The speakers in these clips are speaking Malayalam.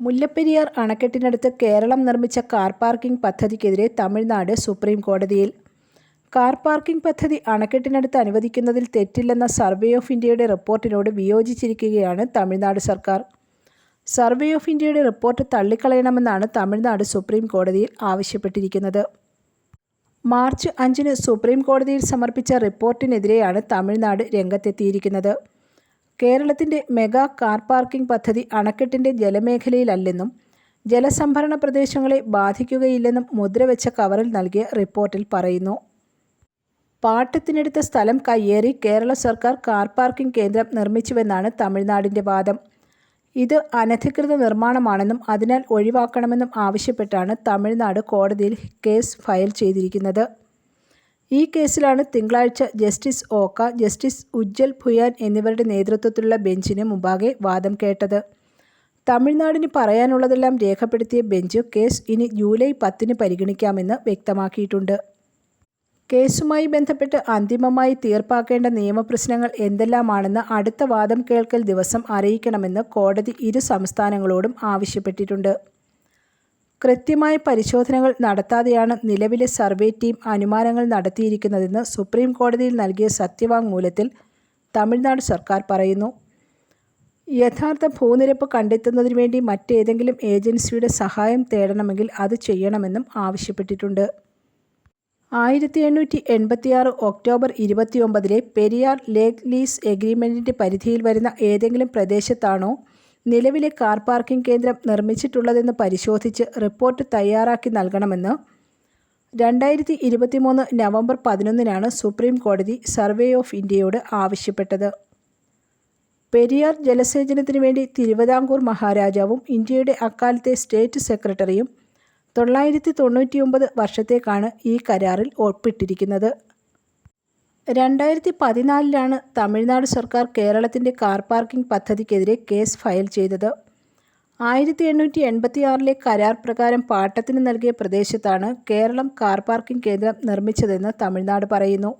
മുല്ലപ്പെരിയാർ അണക്കെട്ടിനടുത്ത് കേരളം നിർമ്മിച്ച കാർ പാർക്കിംഗ് പദ്ധതിക്കെതിരെ തമിഴ്നാട് സുപ്രീം കോടതിയിൽ. കാർ പാർക്കിംഗ് പദ്ധതി അണക്കെട്ടിനടുത്ത് അനുവദിക്കുന്നതിൽ തെറ്റില്ലെന്ന സർവേ ഓഫ് ഇന്ത്യയുടെ റിപ്പോർട്ടിനോട് വിയോജിച്ചിരിക്കുകയാണ് തമിഴ്നാട് സർക്കാർ. സർവേ ഓഫ് ഇന്ത്യയുടെ റിപ്പോർട്ട് തള്ളിക്കളയണമെന്നാണ് തമിഴ്നാട് സുപ്രീം കോടതിയിൽ ആവശ്യപ്പെട്ടിരിക്കുന്നത്. മാർച്ച് അഞ്ചിന് സുപ്രീം കോടതിയിൽ സമർപ്പിച്ച റിപ്പോർട്ടിനെതിരെയാണ് തമിഴ്നാട് രംഗത്തെത്തിയിരിക്കുന്നത്. കേരളത്തിന്റെ മെഗാ കാർ പാർക്കിംഗ് പദ്ധതി അണക്കെട്ടിന്റെ ജലമേഖലയിലല്ലെന്നും ജലസംഭരണ പ്രദേശങ്ങളെ ബാധിക്കുകയില്ലെന്നും മുദ്രവെച്ച കവറിൽ നൽകിയ റിപ്പോർട്ടിൽ പറയുന്നു. പാട്ടത്തിനെടുത്ത സ്ഥലം കയ്യേറി കേരള സർക്കാർ കാർ പാർക്കിംഗ് കേന്ദ്രം നിർമ്മിച്ചുവെന്നാണ് തമിഴ്നാടിന്റെ വാദം. ഇത് അനധികൃത നിർമ്മാണമാണെന്നും അതിനാൽ ഒഴിവാക്കണമെന്നും ആവശ്യപ്പെട്ടാണ് തമിഴ്നാട് കോടതിയിൽ കേസ് ഫയൽ ചെയ്തിരിക്കുന്നത്. ഈ കേസിലാണ് തിങ്കളാഴ്ച ജസ്റ്റിസ് ഓക്ക ജസ്റ്റിസ് ഉജ്ജൽ ഭുയാൻ എന്നിവരുടെ നേതൃത്വത്തിലുള്ള ബെഞ്ചിന് മുമ്പാകെ വാദം കേട്ടത്. തമിഴ്നാടിന് പറയാനുള്ളതെല്ലാം രേഖപ്പെടുത്തിയ ബെഞ്ച് കേസ് ഇനി ജൂലൈ പത്തിന് പരിഗണിക്കാമെന്ന് വ്യക്തമാക്കിയിട്ടുണ്ട്. കേസുമായി ബന്ധപ്പെട്ട് അന്തിമമായി തീർപ്പാക്കേണ്ട നിയമപ്രശ്നങ്ങൾ എന്തെല്ലാമാണെന്ന് അടുത്ത വാദം കേൾക്കൽ ദിവസം അറിയിക്കണമെന്ന് കോടതി ഇരു സംസ്ഥാനങ്ങളോടും ആവശ്യപ്പെട്ടിട്ടുണ്ട്. കൃത്യമായ പരിശോധനകൾ നടത്താതെയാണ് നിലവിലെ സർവേ ടീം അനുമാനങ്ങൾ നടത്തിയിരിക്കുന്നതെന്ന് സുപ്രീം കോടതിയിൽ നൽകിയ സത്യവാങ്മൂലത്തിൽ തമിഴ്നാട് സർക്കാർ പറയുന്നു. യഥാർത്ഥ ഭൂനിരപ്പ് കണ്ടെത്തുന്നതിന് വേണ്ടി മറ്റേതെങ്കിലും ഏജൻസിയുടെ സഹായം തേടണമെങ്കിൽ അത് ചെയ്യണമെന്നും ആവശ്യപ്പെട്ടിട്ടുണ്ട്. ആയിരത്തി എണ്ണൂറ്റി എൺപത്തിയാറ് ഒക്ടോബർ ഇരുപത്തിയൊമ്പതിലെ പെരിയാർ ലേക്ക് ലീസ് എഗ്രിമെന്റിന്റെ പരിധിയിൽ വരുന്ന ഏതെങ്കിലും പ്രദേശത്താണോ നിലവിലെ കാർ പാർക്കിംഗ് കേന്ദ്രം നിർമ്മിച്ചിട്ടുള്ളതെന്ന് പരിശോധിച്ച് റിപ്പോർട്ട് തയ്യാറാക്കി നൽകണമെന്ന് രണ്ടായിരത്തി ഇരുപത്തിമൂന്ന് നവംബർ പതിനൊന്നിനാണ് സുപ്രീം കോടതി സർവേ ഓഫ് ഇന്ത്യയോട് ആവശ്യപ്പെട്ടത്. പെരിയാർ ജലസേചനത്തിനു വേണ്ടി തിരുവിതാംകൂർ മഹാരാജാവും ഇന്ത്യയുടെ അക്കാലത്തെ സ്റ്റേറ്റ് സെക്രട്ടറിയും തൊള്ളായിരത്തി തൊണ്ണൂറ്റിയൊമ്പത് വർഷത്തേക്കാണ് ഈ കരാറിൽ ഒപ്പിട്ടിരിക്കുന്നത്. രണ്ടായിരത്തി പതിനാലിലാണ് തമിഴ്നാട് സർക്കാർ കേരളത്തിന്റെ കാർ പാർക്കിംഗ് പദ്ധതിക്കെതിരെ കേസ് ഫയൽ ചെയ്തത്. ആയിരത്തി എണ്ണൂറ്റി എൺപത്തിയാറിലെ കരാർ പ്രകാരം പാട്ടത്തിന് നൽകിയ പ്രദേശത്താണ് കേരളം കാർ പാർക്കിംഗ് കേന്ദ്രം നിർമ്മിച്ചതെന്ന് തമിഴ്നാട് പറയുന്നു.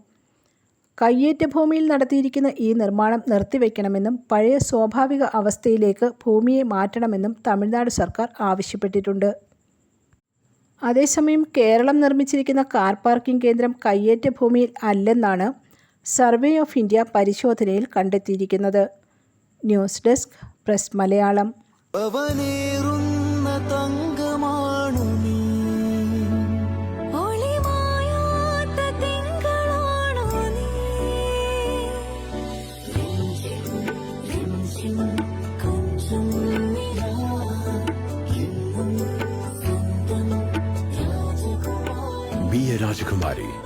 കയ്യേറ്റ ഭൂമിയിൽ നടത്തിയിരിക്കുന്ന ഈ നിർമ്മാണം നിർത്തിവെക്കണമെന്നും പഴയ സ്വാഭാവിക അവസ്ഥയിലേക്ക് ഭൂമിയെ മാറ്റണമെന്നും തമിഴ്നാട് സർക്കാർ ആവശ്യപ്പെട്ടിട്ടുണ്ട്. അതേസമയം കേരളം നിർമ്മിച്ചിരിക്കുന്ന കാർ പാർക്കിംഗ് കേന്ദ്രം കയ്യേറ്റ ഭൂമിയിൽ അല്ലെന്നാണ് സർവേ ഓഫ് ഇന്ത്യ പരിശോധനയിൽ കണ്ടെത്തിയിരിക്കുന്നത്. News desk press Malayalam. Rajakumari.